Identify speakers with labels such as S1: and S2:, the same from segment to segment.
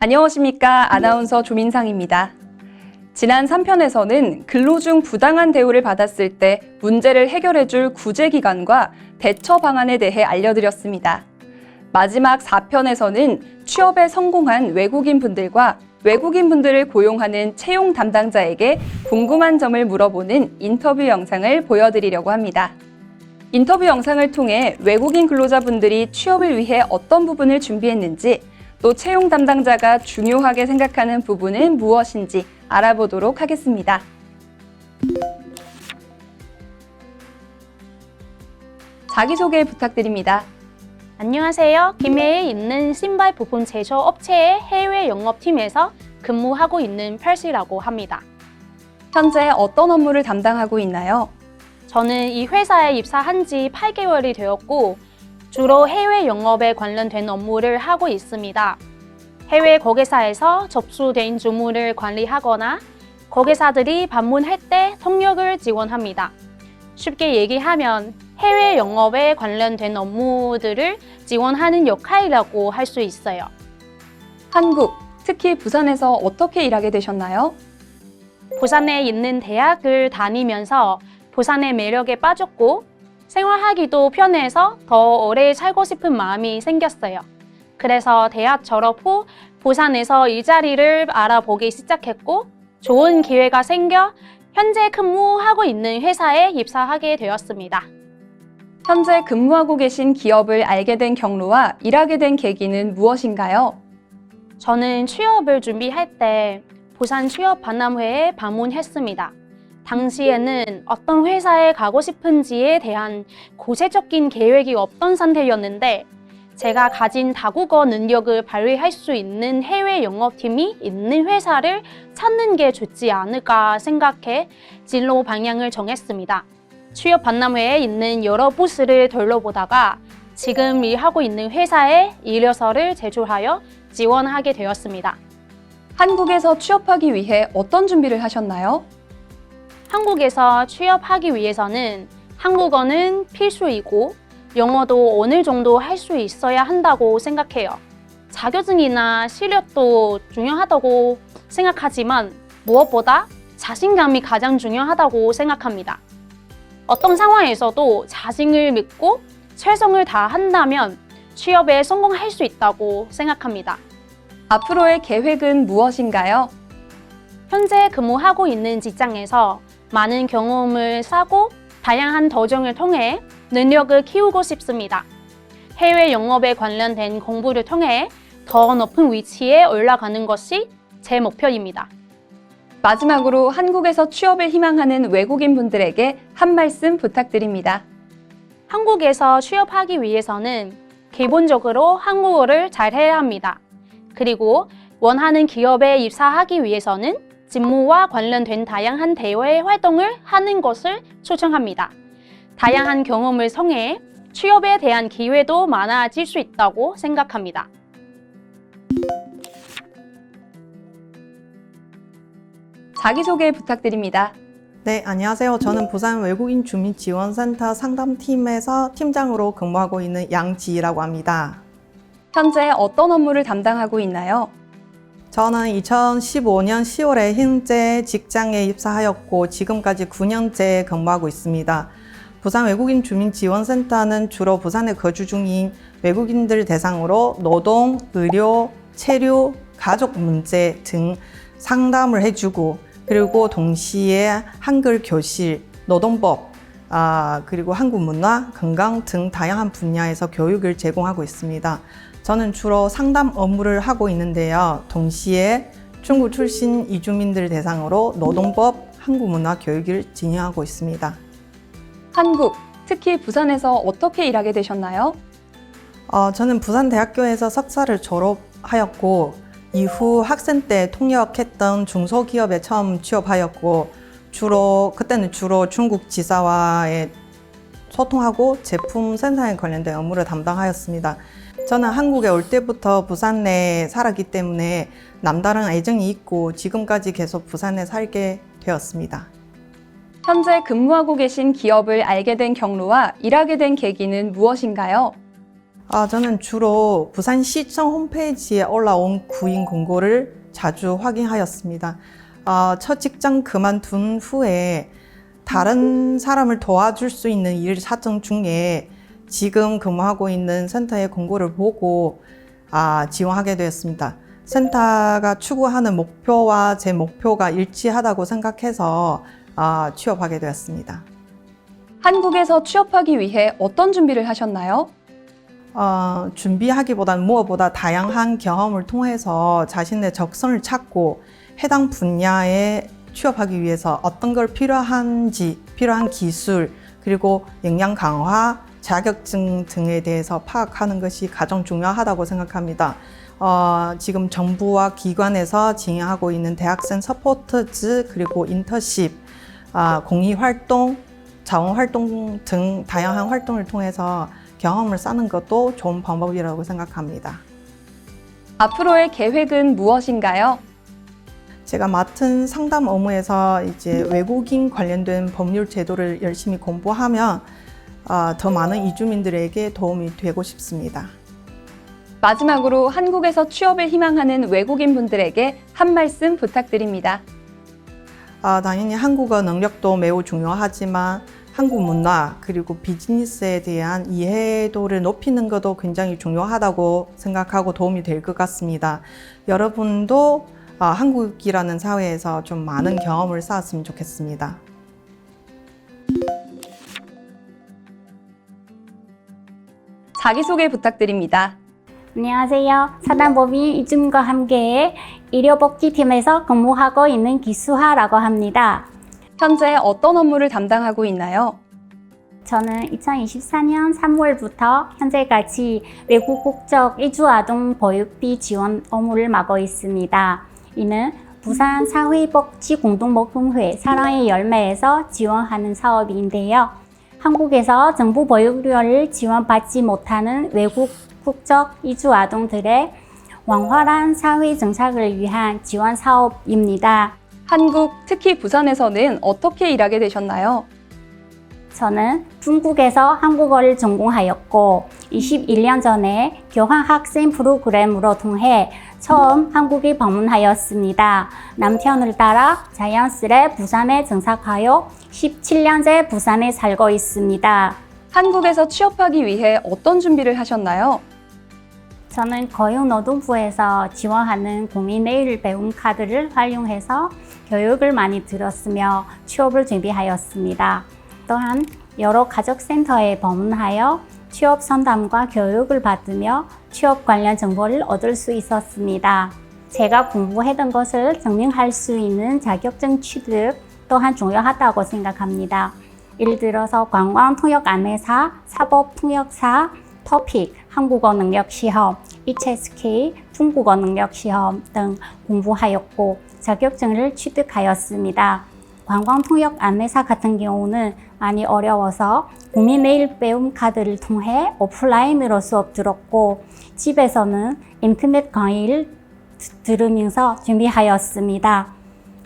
S1: 안녕하십니까. 아나운서 조민상입니다. 지난 3편에서는 근로 중 부당한 대우를 받았을 때 문제를 해결해줄 구제기관과 대처 방안에 대해 알려드렸습니다. 마지막 4편에서는 취업에 성공한 외국인 분들과 외국인 분들을 고용하는 채용 담당자에게 궁금한 점을 물어보는 인터뷰 영상을 보여드리려고 합니다. 인터뷰 영상을 통해 외국인 근로자분들이 취업을 위해 어떤 부분을 준비했는지 또 채용 담당자가 중요하게 생각하는 부분은 무엇인지 알아보도록 하겠습니다. 자기소개 부탁드립니다.
S2: 안녕하세요. 김해에 있는 신발 부품 제조 업체의 해외 영업팀에서 근무하고 있는 펄시라고 합니다.
S1: 현재 어떤 업무를 담당하고 있나요?
S2: 저는 이 회사에 입사한 지 8개월이 되었고 주로 해외 영업에 관련된 업무를 하고 있습니다. 해외 고객사에서 접수된 주문을 관리하거나 고객사들이 방문할 때 통역을 지원합니다. 쉽게 얘기하면 해외 영업에 관련된 업무들을 지원하는 역할이라고 할 수 있어요.
S1: 한국, 특히 부산에서 어떻게 일하게 되셨나요?
S2: 부산에 있는 대학을 다니면서 부산의 매력에 빠졌고 생활하기도 편해서 더 오래 살고 싶은 마음이 생겼어요. 그래서 대학 졸업 후 부산에서 일자리를 알아보기 시작했고 좋은 기회가 생겨 현재 근무하고 있는 회사에 입사하게 되었습니다.
S1: 현재 근무하고 계신 기업을 알게 된 경로와 일하게 된 계기는 무엇인가요?
S2: 저는 취업을 준비할 때 부산 취업 박람회에 방문했습니다. 당시에는 어떤 회사에 가고 싶은지에 대한 구체적인 계획이 없던 상태였는데 제가 가진 다국어 능력을 발휘할 수 있는 해외 영업팀이 있는 회사를 찾는 게 좋지 않을까 생각해 진로 방향을 정했습니다. 취업 박람회에 있는 여러 부스를 둘러보다가 지금 일하고 있는 회사에 이력서를 제출하여 지원하게 되었습니다.
S1: 한국에서 취업하기 위해 어떤 준비를 하셨나요?
S2: 한국에서 취업하기 위해서는 한국어는 필수이고 영어도 어느 정도 할 수 있어야 한다고 생각해요. 자격증이나 실력도 중요하다고 생각하지만 무엇보다 자신감이 가장 중요하다고 생각합니다. 어떤 상황에서도 자신을 믿고 최선을 다한다면 취업에 성공할 수 있다고 생각합니다.
S1: 앞으로의 계획은 무엇인가요?
S2: 현재 근무하고 있는 직장에서 많은 경험을 쌓고 다양한 도전을 통해 능력을 키우고 싶습니다. 해외 영업에 관련된 공부를 통해 더 높은 위치에 올라가는 것이 제 목표입니다.
S1: 마지막으로 한국에서 취업을 희망하는 외국인 분들에게 한 말씀 부탁드립니다.
S2: 한국에서 취업하기 위해서는 기본적으로 한국어를 잘 해야 합니다. 그리고 원하는 기업에 입사하기 위해서는 직무와 관련된 다양한 대외 활동을 하는 것을 추천합니다. 다양한 경험을 통해 취업에 대한 기회도 많아질 수 있다고 생각합니다.
S1: 자기소개 부탁드립니다.
S3: 네, 안녕하세요. 저는 부산 외국인 주민 지원센터 상담팀에서 팀장으로 근무하고 있는 양지라고 합니다.
S1: 현재 어떤 업무를 담당하고 있나요?
S3: 저는 2015년 10월에 현재 직장에 입사하였고 지금까지 9년째 근무하고 있습니다. 부산 외국인 주민 지원센터는 주로 부산에 거주 중인 외국인들 대상으로 노동, 의료, 체류, 가족 문제 등 상담을 해주고 그리고 동시에 한글 교실, 노동법, 아, 그리고 한국 문화, 건강 등 다양한 분야에서 교육을 제공하고 있습니다. 저는 주로 상담 업무를 하고 있는데요. 동시에 중국 출신 이주민들 대상으로 노동법, 한국 문화 교육을 진행하고 있습니다.
S1: 한국, 특히 부산에서 어떻게 일하게 되셨나요?
S3: 어, 저는 부산대학교에서 석사를 졸업하였고 이후 학생 때 통역했던 중소기업에 처음 취업하였고 주로 그때는 주로 중국 지사와의 소통하고 제품 생산에 관련된 업무를 담당하였습니다. 저는 한국에 올 때부터 부산 내에 살았기 때문에 남다른 애정이 있고 지금까지 계속 부산에 살게 되었습니다.
S1: 현재 근무하고 계신 기업을 알게 된 경로와 일하게 된 계기는 무엇인가요?
S3: 아, 저는 주로 부산시청 홈페이지에 올라온 구인 공고를 자주 확인하였습니다. 아, 첫 직장 그만둔 후에 다른 사람을 도와줄 수 있는 일 사정 중에 지금 근무하고 있는 센터의 공고를 보고 아, 지원하게 되었습니다. 센터가 추구하는 목표와 제 목표가 일치하다고 생각해서 아, 취업하게 되었습니다.
S1: 한국에서 취업하기 위해 어떤 준비를 하셨나요?
S3: 어, 준비하기보다는 무엇보다 다양한 경험을 통해서 자신의 적성을 찾고 해당 분야에 취업하기 위해서 어떤 걸 필요한지, 필요한 기술, 그리고 역량 강화, 자격증 등에 대해서 파악하는 것이 가장 중요하다고 생각합니다. 어, 지금 정부와 기관에서 진행하고 있는 대학생 서포트즈 그리고 인터십, 아, 공익 활동, 자원 활동 등 다양한 활동을 통해서 경험을 쌓는 것도 좋은 방법이라고 생각합니다.
S1: 앞으로의 계획은 무엇인가요?
S3: 제가 맡은 상담 업무에서 이제 외국인 관련된 법률 제도를 열심히 공부하면 아, 더 많은 이주민들에게 도움이 되고 싶습니다.
S1: 마지막으로 한국에서 취업을 희망하는 외국인 분들에게 한 말씀 부탁드립니다.
S3: 아, 당연히 한국어 능력도 매우 중요하지만 한국 문화 그리고 비즈니스에 대한 이해도를 높이는 것도 굉장히 중요하다고 생각하고 도움이 될 것 같습니다. 여러분도 아, 한국이라는 사회에서 좀 많은 경험을 쌓았으면 좋겠습니다.
S1: 자기소개 부탁드립니다.
S4: 안녕하세요. 사단법인 이준과 함께 의료복지팀에서 근무하고 있는 기수하라고 합니다.
S1: 현재 어떤 업무를 담당하고 있나요?
S4: 저는 2024년 3월부터 현재까지 외국 국적 이주 아동 보육비 지원 업무를 맡고 있습니다. 이는 부산 사회복지 공동모금회 사랑의 열매에서 지원하는 사업인데요. 한국에서 정부 보육료를 지원받지 못하는 외국 국적 이주 아동들의 원활한 사회 정착을 위한 지원 사업입니다.
S1: 한국, 특히 부산에서는 어떻게 일하게 되셨나요?
S4: 저는 중국에서 한국어를 전공하였고 21년 전에 교환 학생 프로그램으로 통해 처음 한국에 방문하였습니다. 남편을 따라 자연스레 부산에 정착하여 17년째 부산에 살고 있습니다.
S1: 한국에서 취업하기 위해 어떤 준비를 하셨나요?
S4: 저는 고용노동부에서 지원하는 국민내일 배움 카드를 활용해서 교육을 많이 들었으며 취업을 준비하였습니다. 또한 여러 가족센터에 방문하여 취업 상담과 교육을 받으며 취업 관련 정보를 얻을 수 있었습니다. 제가 공부했던 것을 증명할 수 있는 자격증 취득 또한 중요하다고 생각합니다. 예를 들어서 관광 통역 안내사, 사법 통역사, 토픽, 한국어 능력 시험, HSK, 중국어 능력 시험 등 공부하였고 자격증을 취득하였습니다. 관광통역 안내사 같은 경우는 많이 어려워서 국민 메일 배움 카드를 통해 오프라인으로 수업 들었고 집에서는 인터넷 강의를 드- 들으면서 준비하였습니다.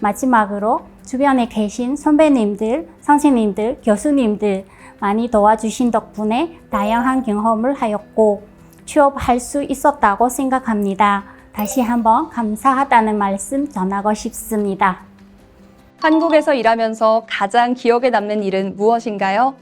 S4: 마지막으로 주변에 계신 선배님들, 선생님들, 교수님들 많이 도와주신 덕분에 다양한 경험을 하였고 취업할 수 있었다고 생각합니다. 다시 한번 감사하다는 말씀 전하고 싶습니다.
S1: 한국에서 일하면서 가장 기억에 남는 일은 무엇인가요?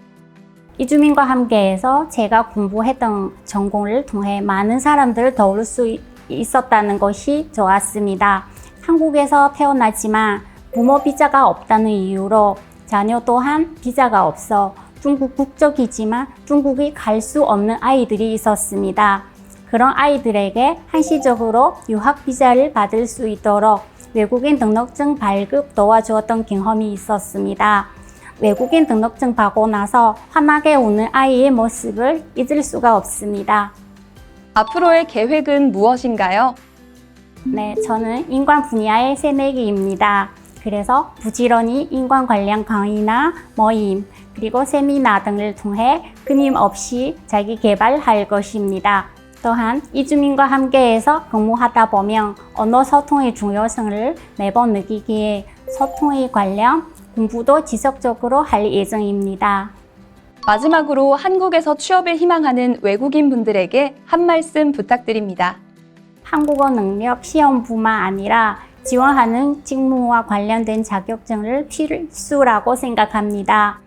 S4: 이주민과 함께해서 제가 공부했던 전공을 통해 많은 사람들을 도울 수 있- 있었다는 것이 좋았습니다. 한국에서 태어났지만 부모 비자가 없다는 이유로 자녀 또한 비자가 없어 중국 국적이지만 중국에 갈수 없는 아이들이 있었습니다. 그런 아이들에게 한시적으로 유학 비자를 받을 수 있도록 외국인 등록증 발급 도와주었던 경험이 있었습니다. 외국인 등록증 받고 나서 환하게 우는 아이의 모습을 잊을 수가 없습니다.
S1: 앞으로의 계획은 무엇인가요?
S4: 네, 저는 인권 분야의 새내기입니다. 그래서 부지런히 인권 관련 강의나 모임, 그리고 세미나 등을 통해 끊임없이 자기 개발할 것입니다. 또한 이주민과 함께해서 근무하다 보면 언어 소통의 중요성을 매번 느끼기에 소통에 관련 공부도 지속적으로 할 예정입니다.
S1: 마지막으로 한국에서 취업을 희망하는 외국인 분들에게 한 말씀 부탁드립니다.
S4: 한국어 능력 시험뿐만 아니라 지원하는 직무와 관련된 자격증을 필수라고 생각합니다.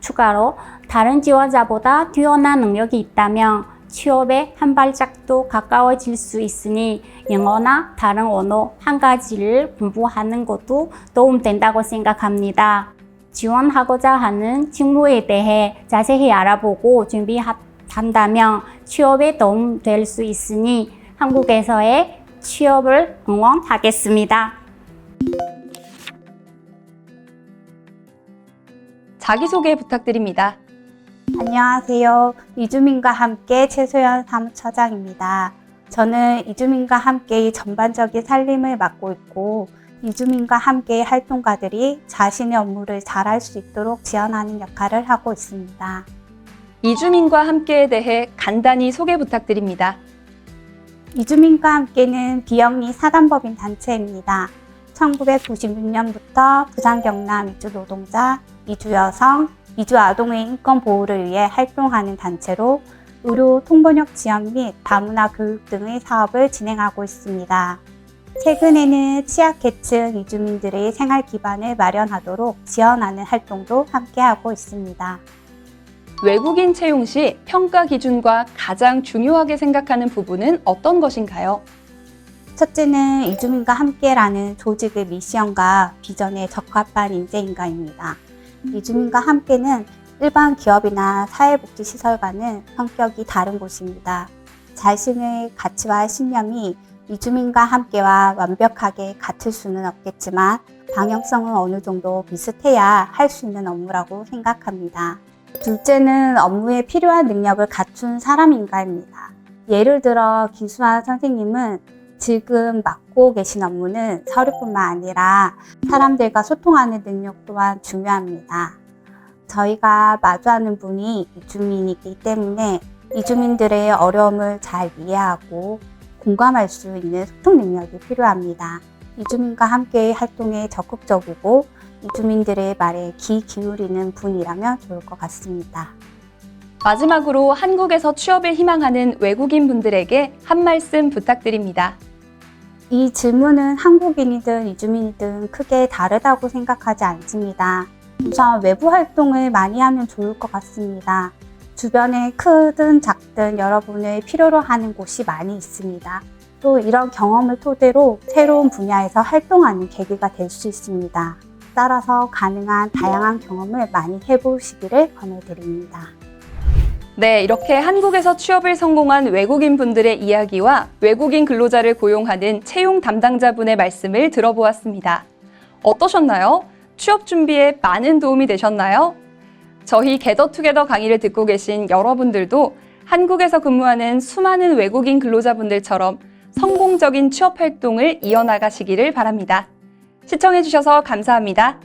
S4: 추가로 다른 지원자보다 뛰어난 능력이 있다면 취업에 한 발짝도 가까워질 수 있으니 영어나 다른 언어 한 가지를 공부하는 것도 도움된다고 생각합니다. 지원하고자 하는 직무에 대해 자세히 알아보고 준비한다면 취업에 도움 될 수 있으니 한국에서의 취업을 응원하겠습니다.
S1: 자기소개 부탁드립니다.
S5: 안녕하세요. 이주민과 함께 최소연 사무처장입니다. 저는 이주민과 함께의 전반적인 살림을 맡고 있고 이주민과 함께의 활동가들이 자신의 업무를 잘할 수 있도록 지원하는 역할을 하고 있습니다.
S1: 이주민과 함께에 대해 간단히 소개 부탁드립니다.
S5: 이주민과 함께는 비영리 사단법인 단체입니다. 1996년부터 부산 경남 이주 노동자, 이주 여성, 이주 아동의 인권 보호를 위해 활동하는 단체로 의료 통번역 지원 및 다문화 교육 등의 사업을 진행하고 있습니다. 최근에는 취약계층 이주민들의 생활 기반을 마련하도록 지원하는 활동도 함께하고 있습니다.
S1: 외국인 채용 시 평가 기준과 가장 중요하게 생각하는 부분은 어떤 것인가요?
S5: 첫째는 이주민과 함께라는 조직의 미션과 비전에 적합한 인재인가입니다. 이주민과 함께는 일반 기업이나 사회복지시설과는 성격이 다른 곳입니다. 자신의 가치와 신념이 이주민과 함께와 완벽하게 같을 수는 없겠지만 방향성은 어느 정도 비슷해야 할 수 있는 업무라고 생각합니다. 둘째는 업무에 필요한 능력을 갖춘 사람인가입니다. 예를 들어 기수한 선생님은 지금 맡고 계신 업무는 서류뿐만 아니라 사람들과 소통하는 능력 또한 중요합니다. 저희가 마주하는 분이 이주민이기 때문에 이주민들의 어려움을 잘 이해하고 공감할 수 있는 소통 능력이 필요합니다. 이주민과 함께 활동에 적극적이고 이주민들의 말에 귀 기울이는 분이라면 좋을 것 같습니다.
S1: 마지막으로 한국에서 취업을 희망하는 외국인 분들에게 한 말씀 부탁드립니다.
S5: 이 질문은 한국인이든 이주민이든 크게 다르다고 생각하지 않습니다. 우선 외부 활동을 많이 하면 좋을 것 같습니다. 주변에 크든 작든 여러분을 필요로 하는 곳이 많이 있습니다. 또 이런 경험을 토대로 새로운 분야에서 활동하는 계기가 될 수 있습니다. 따라서 가능한 다양한 경험을 많이 해보시기를 권해드립니다.
S1: 네, 이렇게 한국에서 취업을 성공한 외국인 분들의 이야기와 외국인 근로자를 고용하는 채용 담당자분의 말씀을 들어보았습니다. 어떠셨나요? 취업 준비에 많은 도움이 되셨나요? 저희 게더투게더 강의를 듣고 계신 여러분들도 한국에서 근무하는 수많은 외국인 근로자분들처럼 성공적인 취업 활동을 이어나가시기를 바랍니다. 시청해주셔서 감사합니다.